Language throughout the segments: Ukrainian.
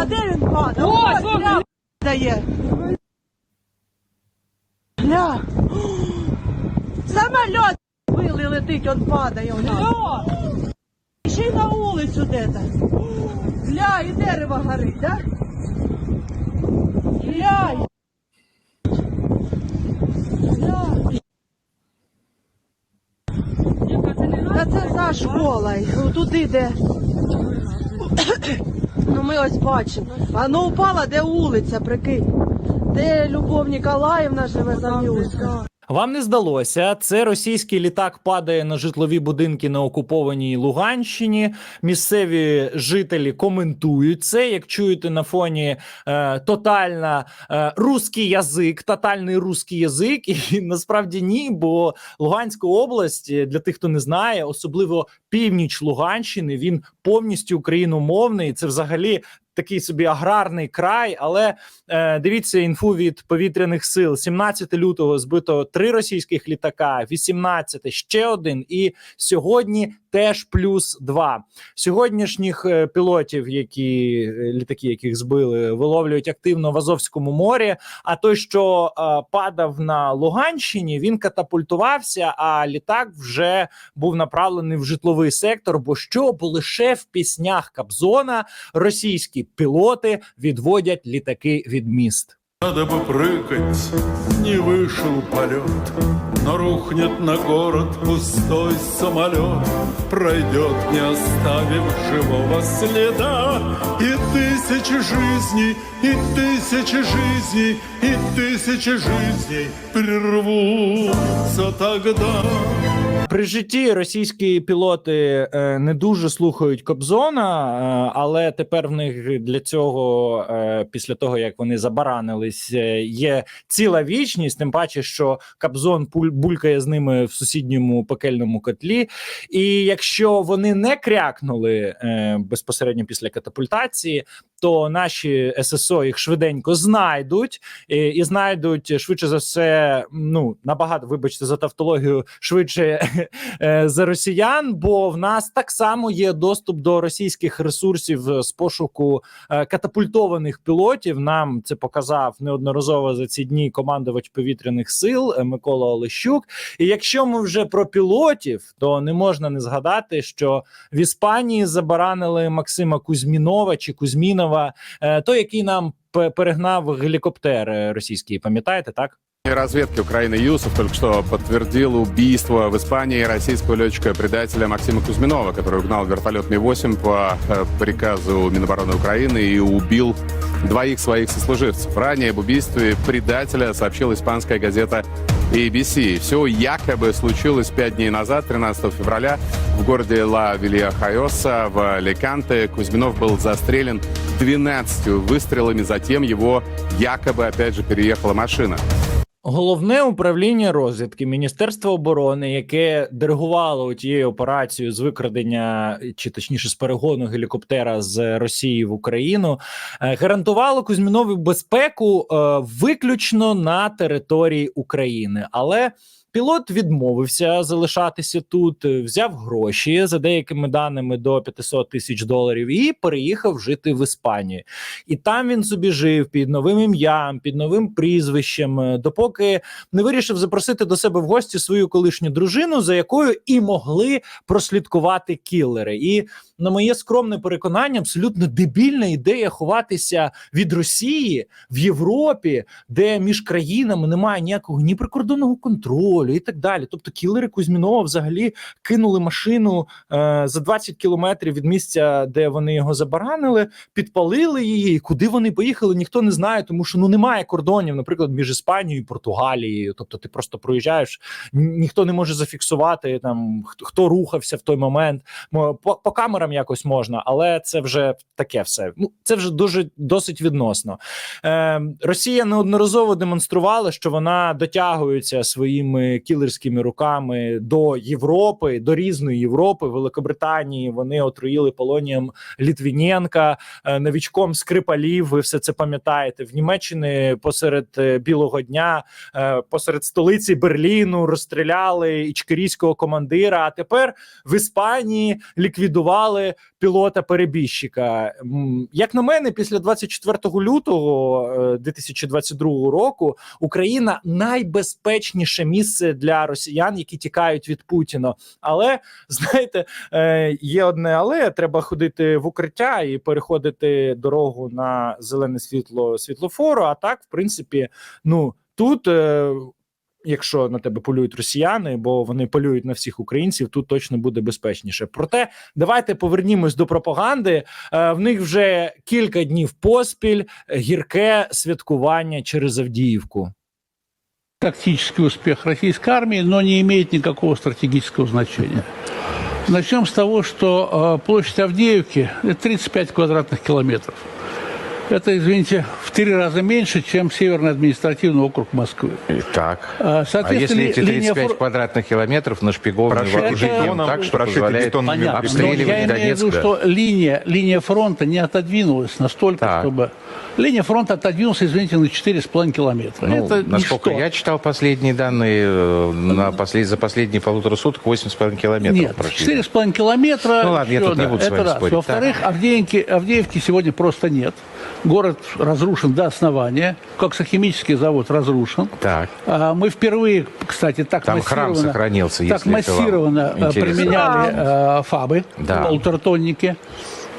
А де він падає? Ось, гля, дає. Гля. Самоліт били летить, он падає. Гля. Ще й на вулицю де-то. Гля, і дерево горить, да? Гля. Та це та школа, туди де. Ну ми ось бачимо. А ну упала, де вулиця, прикинь. Де Любов Ніколаївна живе Зам'юзка. Вам не здалося, це російський літак падає на житлові будинки на окупованій Луганщині. Місцеві жителі коментують це. Як чуєте на фоні е, тотальна е, русський язик, тотальний русський язик, і насправді ні, бо Луганська область для тих, хто не знає, особливо північ Луганщини, він повністю україномовний. Це взагалі. Такий собі аграрний край, але е, дивіться інфу від повітряних сил: 17 лютого збито три російських літака, 18 ще один, і сьогодні теж плюс два. Сьогоднішніх е, пілотів, які е, літаки, яких збили, виловлюють активно в Азовському морі. А той, що е, падав на Луганщині, він катапультувався. А літак вже був направлений в житловий сектор. Бо що, бо лише в піснях Кобзона російські пілоти відводять літаки від міст. Надо бы прыгать, не вышел полет, Но рухнет на город пустой самолет, Пройдет, не оставив живого следа, И тысячи жизней, и тысячи жизней, и тысячи жизней прервутся тогда. При житті російські пілоти е, не дуже слухають Кобзона, е, але тепер в них для цього, е, після того як вони забаранились, є ціла вічність. Тим паче, що Кобзон булькає з ними в сусідньому пекельному котлі. І якщо вони не крякнули безпосередньо після катапультації, то наші ССО їх швиденько знайдуть і, і знайдуть швидше за все. Ну набагато вибачте за тавтологію, швидше е, за росіян. Бо в нас так само є доступ до російських ресурсів з пошуку е, катапультованих пілотів. Нам це показав неодноразово за ці дні командувач повітряних сил е, Микола Олещук. І якщо ми вже про пілотів, то не можна не згадати, що в Іспанії забаранили Максима Кузьмінова чи Кузьмінова, е, той, який нам перегнав гелікоптер е, російський, пам'ятаєте, так? Разведки Украины Юсов только что подтвердил убийство в Испании российского летчика-предателя Максима Кузьминова, который угнал вертолет Ми-8 по э, приказу Минобороны Украины и убил двоих своих сослуживцев. Ранее об убийстве предателя сообщила испанская газета ABC. Все якобы случилось пять дней назад, 13 февраля, в городе Ла Вильяхайоса в Аликанте. Кузьминов был застрелен 12 выстрелами, затем его якобы опять же переехала машина. Головне управління розвідки Міністерства оборони, яке диригувало тією операцією з викрадення, чи точніше з перегону гелікоптера з Росії в Україну, е, гарантувало Кузьмінову безпеку е, виключно на території України. Але пілот відмовився залишатися тут, е, взяв гроші за деякими даними до 500 тисяч доларів і переїхав жити в Іспанію. І там він собі жив під новим ім'ям, під новим прізвищем, е, допоки не вирішив запросити до себе в гості свою колишню дружину, за якою і могли прослідкувати кілери. І на моє скромне переконання, абсолютно дебільна ідея ховатися від Росії в Європі, де між країнами немає ніякого ні прикордонного контролю і так далі. Тобто, кілери Кузьмінова взагалі кинули машину е, за 20 кілометрів від місця, де вони його забаранили, підпалили її. І Куди вони поїхали, ніхто не знає, тому що ну немає кордонів, наприклад, між Іспанією і Португалією. Тобто, ти просто проїжджаєш, ніхто не може зафіксувати там хто, хто рухався в той момент. Мо- По, по камерам якось можна, але це вже таке все. Ну це вже дуже досить відносно. Е, Росія неодноразово демонструвала, що вона дотягується своїми кілерськими руками до Європи, до різної Європи, Великобританії. Вони отруїли полонієм Літвіненка, е, новічком Скрипалів. Ви все це пам'ятаєте в Німеччині посеред е, білого дня, е, посеред столиці Берліну розстріляли ічкерійського командира. А тепер в Іспанії ліквідували пілота перебіжчика. Як на мене, після 24 лютого е, 2022 року Україна найбезпечніше місце для росіян, які тікають від Путіна. Але знаєте, е, є одне, але треба ходити в укриття і переходити дорогу на зелене світло світлофору. А так, в принципі, ну тут. е, Якщо на тебе полюють росіяни, бо вони полюють на всіх українців, тут точно буде безпечніше. Проте давайте повернімось до пропаганди. Е, В них вже кілька днів поспіль гірке святкування через Авдіївку. тактический успех российской армии, но не имеет никакого стратегического значения. Начнем с того, что э, площадь Авдеевки – это 35 квадратных километров. Это, извините, в три раза меньше, чем Северный административный округ Москвы. Так. А, А Соответственно, если эти ли- линия 35 фор- квадратных километров нашпигованы вооружением бетоном, так, что позволяет обстреливать я имею в Донецк, виду, что линия, линия фронта не отодвинулась настолько, Так. чтобы... Линия фронта отодвинулась, извините, на 4,5 километра. Ну, Это насколько ничто. я читал последние данные, э, на послед... за последние полутора суток 8,5 километров Нет, прошли. 4,5 километра. Ну ладно, я тут не буду с это вами раз. спорить. Во-вторых, Авдеевки, Авдеевки сегодня просто нет. Город разрушен до основания. Коксохимический завод разрушен. Так. А, Мы впервые, кстати, так Там храм массированно, сохранился, так если это вам массированно э, интересно. применяли э, фабы, Да. полуторатонники.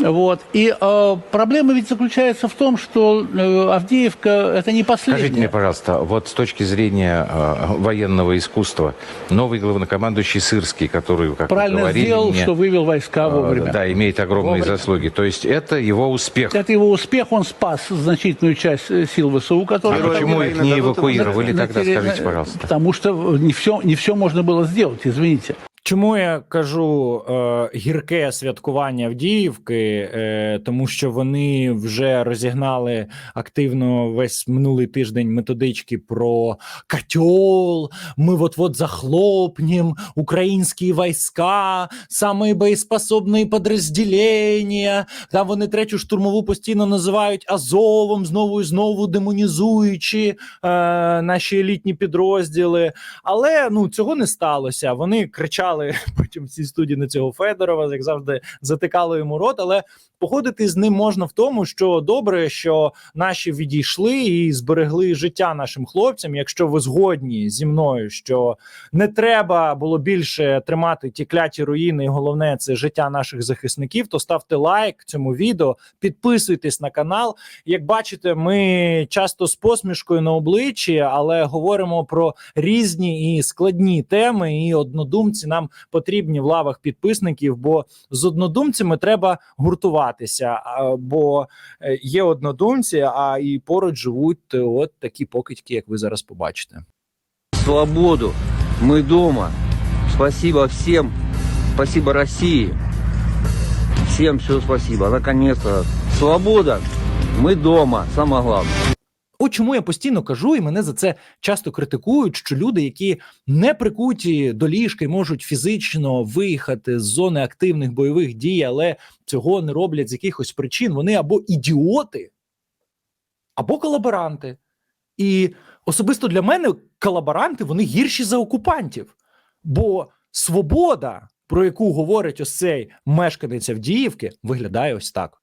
Вот. И э, проблема ведь заключается в том, что э, Авдеевка это не последняя. Скажите мне, пожалуйста, вот с точки зрения э, военного искусства, новый главнокомандующий Сырский, который, как вы Правильно говорили сделал, мне, что вывел войска э, вовремя. да, имеет огромные Вовремя. заслуги. То есть это его успех. Это его успех, он спас значительную часть э, сил ВСУ, А которые... почему их не эвакуировали На тогда, скажите, пожалуйста? Потому что не все, не все можно было сделать, извините. Чому я кажу е, гірке святкування Авдіївки? Е, тому що вони вже розігнали активно весь минулий тиждень методички про котел. Ми от-от захлопнем українські війська, самі боєспособні підрозділення. Там вони третю штурмову постійно називають Азовом, знову і знову демонізуючи е, наші елітні підрозділи. Але ну цього не сталося. Вони кричали потім в студії на цього Федорова, як завжди, затикали йому рот. Але походити з ним можна в тому, що добре, що наші відійшли і зберегли життя нашим хлопцям. Якщо ви згодні зі мною, що не треба було більше тримати ті кляті руїни, і головне це життя наших захисників, то ставте лайк цьому відео, підписуйтесь на канал. Як бачите, ми часто з посмішкою на обличчі, але говоримо про різні і складні теми. І однодумці нам потрібні в лавах підписників, бо з однодумцями треба гуртуватися. Бо е, є однодумці, а і поруч живуть е, от такі покидьки, як ви зараз побачите. свободу. Мы дома. Спасибо всем. Спасибо России. Всем все спасибо. Наконец-то. Свобода. Мы дома. Самое главное. От чому я постійно кажу, і мене за це часто критикують, що люди, які не прикуті до ліжка і можуть фізично виїхати з зони активних бойових дій, але цього не роблять з якихось причин, вони або ідіоти, або колаборанти. І особисто для мене колаборанти вони гірші за окупантів. Бо свобода, про яку говорить ось цей мешканець Авдіївки, виглядає ось так.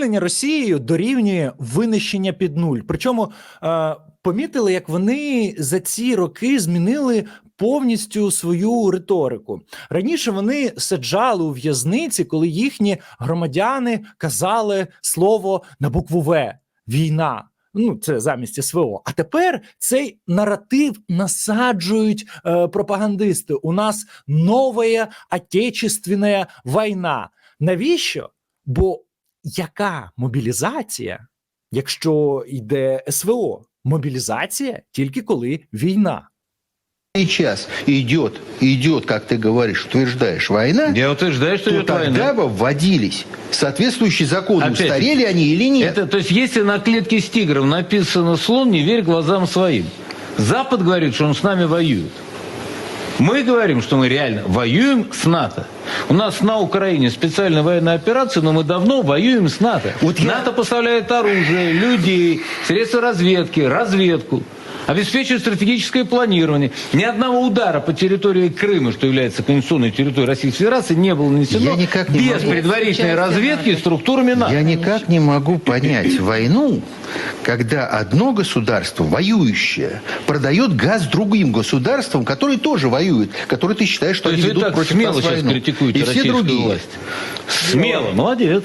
Звільнення Росією дорівнює винищення під нуль. Причому е, помітили, як вони за ці роки змінили повністю свою риторику. Раніше вони саджали у в'язниці, коли їхні громадяни казали слово на букву В війна. Ну, це замість СВО. А тепер цей наратив насаджують е, пропагандисти. У нас нова отечественна війна. Навіщо? Бо яка мобілізація, якщо йде СВО? Мобілізація тільки коли війна. сейчас идет, идет, как ты говоришь, утверждаешь, война, Я утверждаю, что то идет тогда война. бы вводились соответствующие законы. Опять-таки, Устарели они или нет? Это, то есть, если на клетке с тигром написано «слон, не верь глазам своим». Запад говорит, что он с нами воюет. Мы говорим, что мы реально воюем с НАТО. У нас на Украине специальная военная операция, но мы давно воюем с НАТО. Вот я- НАТО поставляет оружие, людей, средства разведки, разведку. Обеспечивает стратегическое планирование. Ни одного удара по территории Крыма, что является конституционной территорией Российской Федерации, не было нанесено Я никак не без могу. предварительной разведки структурами НАТО. Я никак не могу понять войну, когда одно государство, воюющее, продает газ другим государствам, которые тоже воюют, которые ты считаешь, что То они ведут против нас войну. И все другие. власть. Смело, молодец.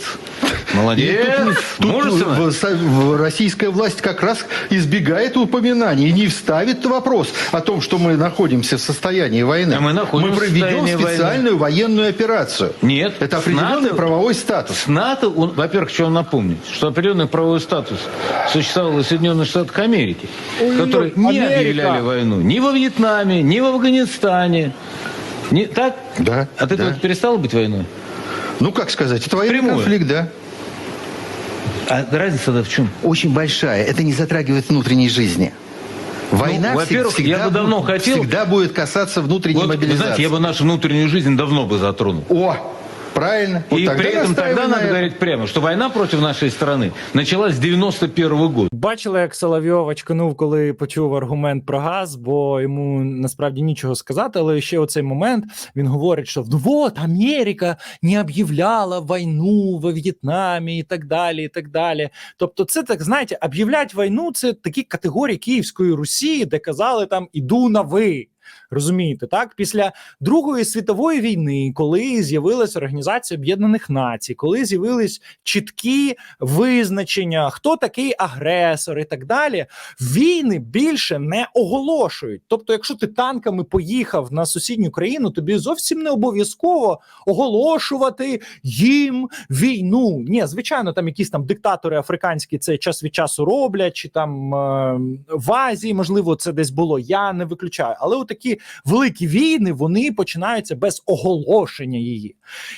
И Молодец. тут, тут в- в- российская власть как раз избегает упоминаний и не вставит вопрос о том, что мы находимся в состоянии войны. А мы находимся в проведем специальную военную операцию. Нет. Это определенный НАТО- правовой статус. С НАТО, он- во-первых, хочу вам напомнить, что определенный правовой статус существовал в Соединенных Штатах Америки, которые не Америка. объявляли войну ни во Вьетнаме, ни в Афганистане. Не, так? Да, От этого да. перестало быть войной? Ну, как сказать, это военный Прямую. конфликт, да. А разница тогда в чем? Очень большая. Это не затрагивает внутренней жизни. Война Ну, во-первых, всегда, я бы давно хотел- всегда будет касаться внутренней Вот, мобилизации. знаете, я бы нашу внутреннюю жизнь давно бы затронул. О, правильно. Вот И тогда при этом настаивай тогда на надо этом. говорить прямо, что война против нашей страны началась с 91 года. Бачили, як Соловйов очканув, коли почув аргумент про газ, бо йому насправді нічого сказати. Але ще оцей момент він говорить, що ну вот Америка не об'являла війну во В'єтнамі і так далі. і так далі. Тобто, це так знаєте, об'являть війну це такі категорії Київської Русі, де казали там іду на ви. Розумієте, так після Другої світової війни, коли з'явилася Організація Об'єднаних Націй, коли з'явились чіткі визначення, хто такий агресор і так далі, війни більше не оголошують. Тобто, якщо ти танками поїхав на сусідню країну, тобі зовсім не обов'язково оголошувати їм війну. Ні, звичайно, там якісь там диктатори африканські це час від часу роблять, чи там е, в Азії, можливо, це десь було. Я не виключаю. Але такі великі війни вони починаються без оголошення її.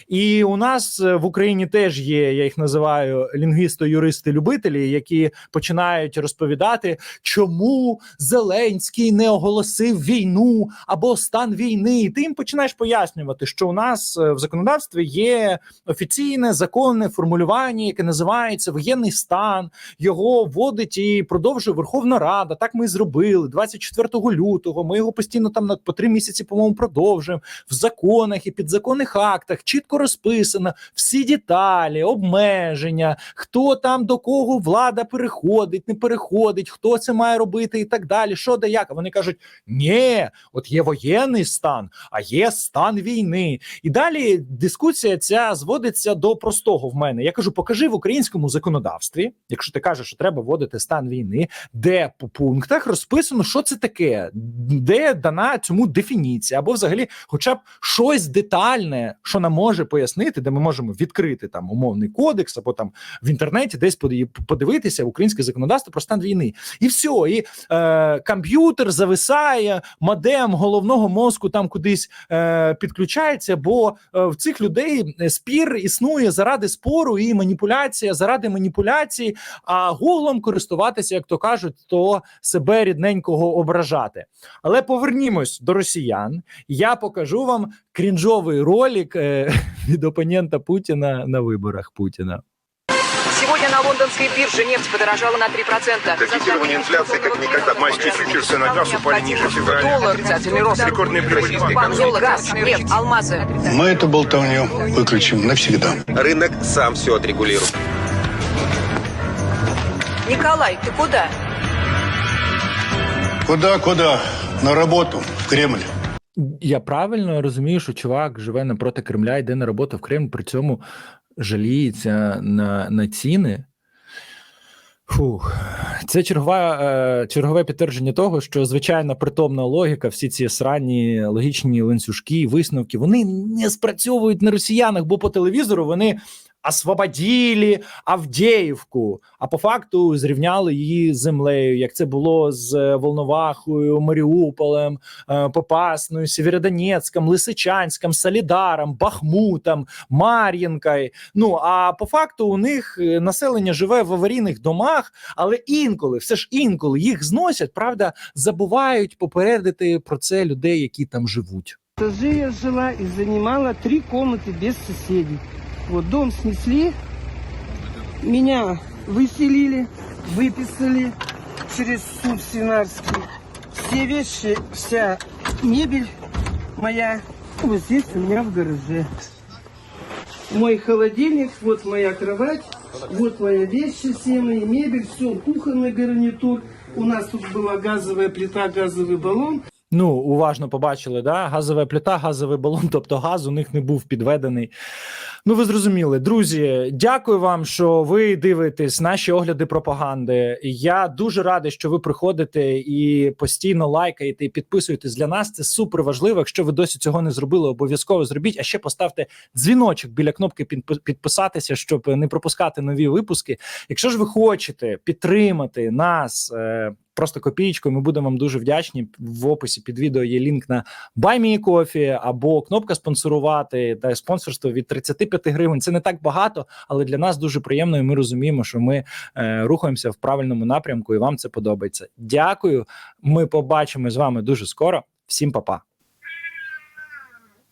І у нас е, в Україні теж є, я їх називаю лінгвісто, юристи, любителі, які починають розповідати, чому Зеленський не оголосив війну або стан війни. І ти їм починаєш пояснювати, що у нас е, в законодавстві є офіційне законне формулювання, яке називається воєнний стан. Його вводить і продовжує Верховна Рада. Так ми і зробили 24 лютого. Ми його постійно там на по три місяці, по-моєму, продовжуємо в законах і підзаконних актах. Чітко розписано всі деталі, обмеження, хто там до кого влада переходить, не переходить, хто це має робити і так далі. Що де як? Вони кажуть: ні, от є воєнний стан, а є стан війни. І далі дискусія ця зводиться до простого в мене. Я кажу: покажи в українському законодавстві, якщо ти кажеш, що треба вводити стан війни, де по пунктах розписано, що це таке, де дана цьому дефініція, або взагалі, хоча б щось детальне, що нам може пояснити, де ми можемо відкрити там умовний кодекс, або там в інтернеті десь поди- подивитися українське законодавство про стан війни, і все, і е, комп'ютер зависає, модем головного мозку там кудись е, підключається, бо е, в цих людей спір існує заради спору і маніпуляція, заради маніпуляції, а гуглом користуватися, як то кажуть, то себе рідненького ображати. Але повернімось до росіян. Я покажу вам крінжовий ролик е, від опонента Путіна на виборах Путіна. Сегодня на лондонской бирже нефть подорожала на 3%. Датирование инфляции как никогда. Майские фьючерсы на газ упали ниже февраля. Доллар, отрицательный рост. Рекордные прибыли Банк, газ, нефть, алмазы. Мы эту болтовню выключим навсегда. Рынок сам все отрегулирует. Николай, ты куда? Куда, куда? На работу, в Кремль. Я правильно розумію, що чувак живе напроти Кремля, йде на роботу в Кремль, при цьому жаліється на, на ціни. Фух, це чергова, е, чергове підтвердження того, що звичайна притомна логіка, всі ці сранні логічні ланцюжки, висновки, вони не спрацьовують на росіянах, бо по телевізору вони освободили Авдіївку, а по факту зрівняли її землею, як це було з е, Волновахою, Маріуполем, е, Попасною, Сєвєродонецьком, Лисичанськом, Солідаром, Бахмутом, Мар'їнкою. Ну а по факту у них е, населення живе в аварійних домах, але інколи, все ж інколи їх зносять, правда, забувають попередити про це людей, які там живуть. этаже я жила и занимала три комнаты без соседей. Вот дом снесли, меня выселили, выписали через суд Синарский. Все вещи, вся мебель моя вот здесь у меня в гараже. Мой холодильник, вот моя кровать, вот мои вещи, все мои мебель, все, кухонный гарнитур. У нас тут была газовая плита, газовый баллон. Ну, уважно побачили, да? газова плита, газовий балон, тобто газ у них не був підведений. Ну, ви зрозуміли, друзі. Дякую вам, що ви дивитесь наші огляди пропаганди. Я дуже радий, що ви приходите і постійно лайкаєте і підписуєтесь для нас. Це супер важливо. Якщо ви досі цього не зробили, обов'язково зробіть. А ще поставте дзвіночок біля кнопки підписатися, щоб не пропускати нові випуски. Якщо ж ви хочете підтримати нас. Просто копієчкою, ми будемо вам дуже вдячні. В описі під відео є лінк на Buy Me Coffee або кнопка спонсорувати та спонсорство від 35 гривень. Це не так багато, але для нас дуже приємно, і ми розуміємо, що ми е, рухаємося в правильному напрямку, і вам це подобається. Дякую. Ми побачимо з вами дуже скоро. Всім па-па.